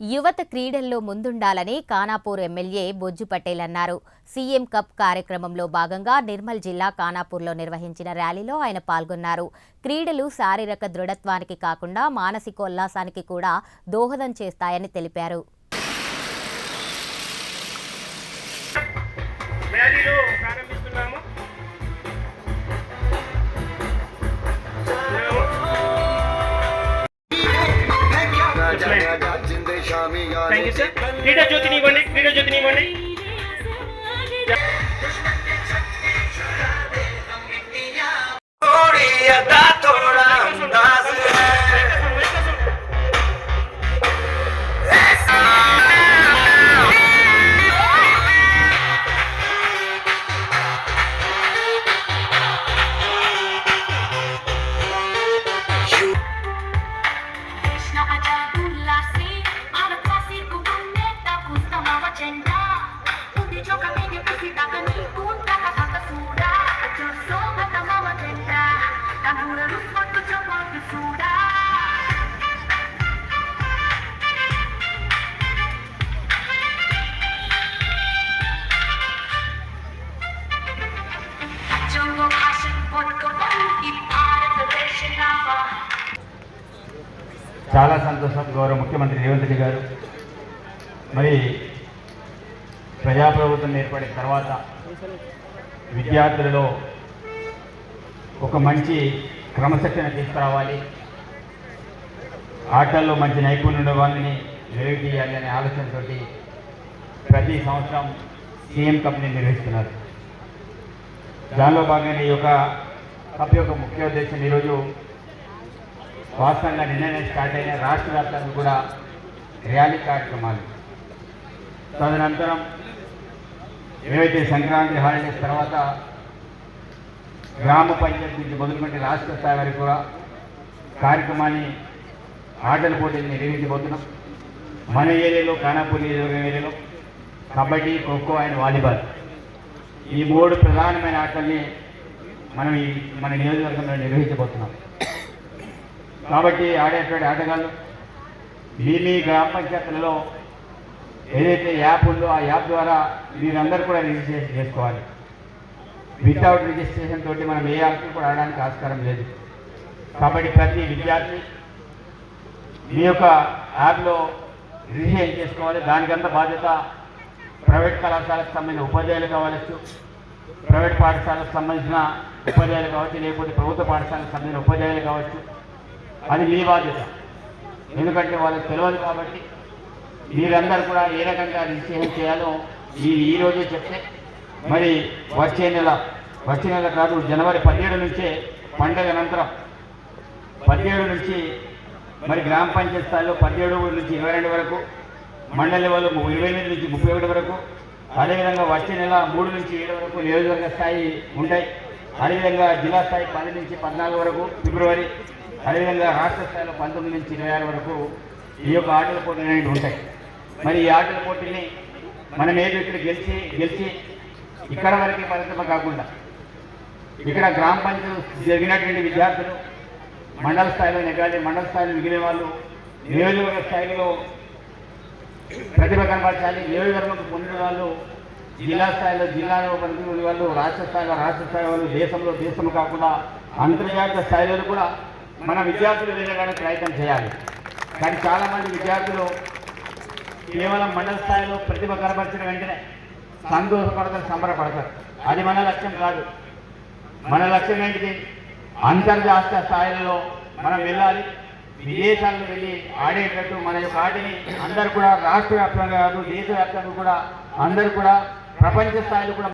యువత క్రీడల్లో ముందుండాలని ఖానాపూర్ ఎమ్మెల్యే బొజ్జు పటేల్ అన్నారు. సీఎం కప్ కార్యక్రమంలో భాగంగా నిర్మల్ జిల్లా ఖానాపూర్లో నిర్వహించిన ర్యాలీలో ఆయన పాల్గొన్నారు. క్రీడలు శారీరక దృఢత్వానికి కాకుండా మానసికోల్లాసానికి కూడా దోహదం చేస్తాయని తెలిపారు. ర్యాలీలో ప్రారంభిస్తున్నాము. థ్యాంక్ యూ సార్ క్రీడా జ్యోతిని ఇవ్వండి చాలా సంతోషం గౌరవ ముఖ్యమంత్రి రేవంత్ రెడ్డి గారు. మరి ప్రజాప్రభుత్వం ఏర్పడిన తర్వాత విద్యార్థులలో ఒక మంచి క్రమశిక్షణ తీసుకురావాలి. ఆటల్లో మంచి నైపుణ్యుల వాళ్ళని వెలుగుతీయాలి అనే ఆలోచనతోటి ప్రతి సంవత్సరం సీఎం కంపెనీ నిర్వహిస్తున్నారు. దానిలో భాగంగా ఈ యొక్క సభ యొక్క ముఖ్య ఉద్దేశం ఈరోజు వాస్తవంగా నిన్ననే స్టార్ట్ అయిన రాష్ట్ర వ్యాప్తంగా కూడా ర్యాలీ కార్యక్రమాలు. తదనంతరం ఏవైతే సంక్రాంతి హాలిడేస్ తర్వాత గ్రామ పంచాయతీ నుంచి మొదలుపెట్టి రాష్ట్ర స్థాయి వరకు కూడా కార్యక్రమాన్ని ఆటల పోటీలు నిర్వహించబోతున్నాం. మన ఏరియాలో కానాపూర్ ఏరియాలో కబడ్డీ ఖోఖో అండ్ వాలీబాల్. ఈ మూడు ప్రధానమైన ఆటల్ని మనం ఈ మన నియోజకవర్గంలో నిర్వహించబోతున్నాం. కాబట్టి ఆడేటువంటి ఆటగాళ్ళు మీ మీ గ్రామ పంచాయతీలలో ఏదైతే యాప్ ఉందో ఆ యాప్ ద్వారా మీరందరూ కూడా రిజిస్ట్రేషన్ చేసుకోవాలి. వితౌట్ రిజిస్ట్రేషన్ తోటి మనం ఏ యాప్ కూడా ఆడడానికి ఆస్కారం లేదు. కాబట్టి ప్రతి విద్యార్థి మీ యొక్క యాప్లో రిజిస్ట్రేషన్ చేసుకోవాలి. దానికంత బాధ్యత ప్రైవేట్ కళాశాలకు సంబంధించిన ఉపాధ్యాయులు కావచ్చు ప్రైవేట్ పాఠశాలకు సంబంధించిన ఉపాధ్యాయులు కావచ్చు లేకపోతే ప్రభుత్వ పాఠశాలకు సంబంధించిన ఉపాధ్యాయులు కావచ్చు అది మీ బాధ్యత. ఎందుకంటే వాళ్ళకి తెలియదు కాబట్టి మీరందరూ కూడా ఏ రకంగా నిశ్చయం చేయాలో ఈ ఈరోజే చెప్తే మరి వచ్చే నెల వచ్చే నెల కాదు జనవరి పదిహేడు నుంచే పండగ అనంతరం పదిహేడు నుంచి మరి గ్రామ పంచాయతీ స్థాయిలో పదిహేడు నుంచి ఇరవై రెండు వరకు మండల లెవెల్ ఇరవై ఎనిమిది నుంచి ముప్పై ఒకటి వరకు అదేవిధంగా వచ్చే నెల మూడు నుంచి ఏడు వరకు నియోజకవర్గ స్థాయి ఉంటాయి. అదేవిధంగా జిల్లా స్థాయి పది నుంచి పద్నాలుగు వరకు ఫిబ్రవరి అదేవిధంగా రాష్ట్ర స్థాయిలో పంతొమ్మిది నుంచి ఇరవై ఆరు వరకు ఈ యొక్క ఆటల పోటీలు అనేవి ఉంటాయి. మరి ఈ ఆటల పోటీని మనం ఏదో ఇక్కడ గెలిచి గెలిచి ఇక్కడ వరకే పరిశ్రమ కాకుండా ఇక్కడ గ్రామ పంచాయతీ జరిగినటువంటి విద్యార్థులు మండల స్థాయిలో నెగ్గాలి మండల స్థాయిలో మిగిలిన వాళ్ళు నియోజకవర్గ స్థాయిలో ప్రతిభ కనపరచాలి. నియోజకవర్గం పొందిన వాళ్ళు జిల్లా స్థాయిలో జిల్లాలో పొందిన వాళ్ళు రాష్ట్ర స్థాయిలో రాష్ట్ర స్థాయి వాళ్ళు దేశంలో దేశం కాకుండా అంతర్జాతీయ స్థాయిలో కూడా మన విద్యార్థులు వెళ్ళడానికి ప్రయత్నం చేయాలి. కానీ చాలామంది విద్యార్థులు కేవలం మండల స్థాయిలో ప్రతిభ కనపరిచిన వెంటనే సంతోషపడతారు సంబరపడతారు. అది మన లక్ష్యం కాదు. మన లక్ష్యం ఏంటిది? అంతర్జాతీయ స్థాయిలో మనం వెళ్ళాలి. విదేశాలకు వెళ్ళి ఆడేటట్టు మన యొక్క ఆటని అందరు కూడా రాష్ట్ర వ్యాప్తంగా కాదు దేశవ్యాప్తంగా కూడా అందరు కూడా ప్రపంచ స్థాయిలో కూడా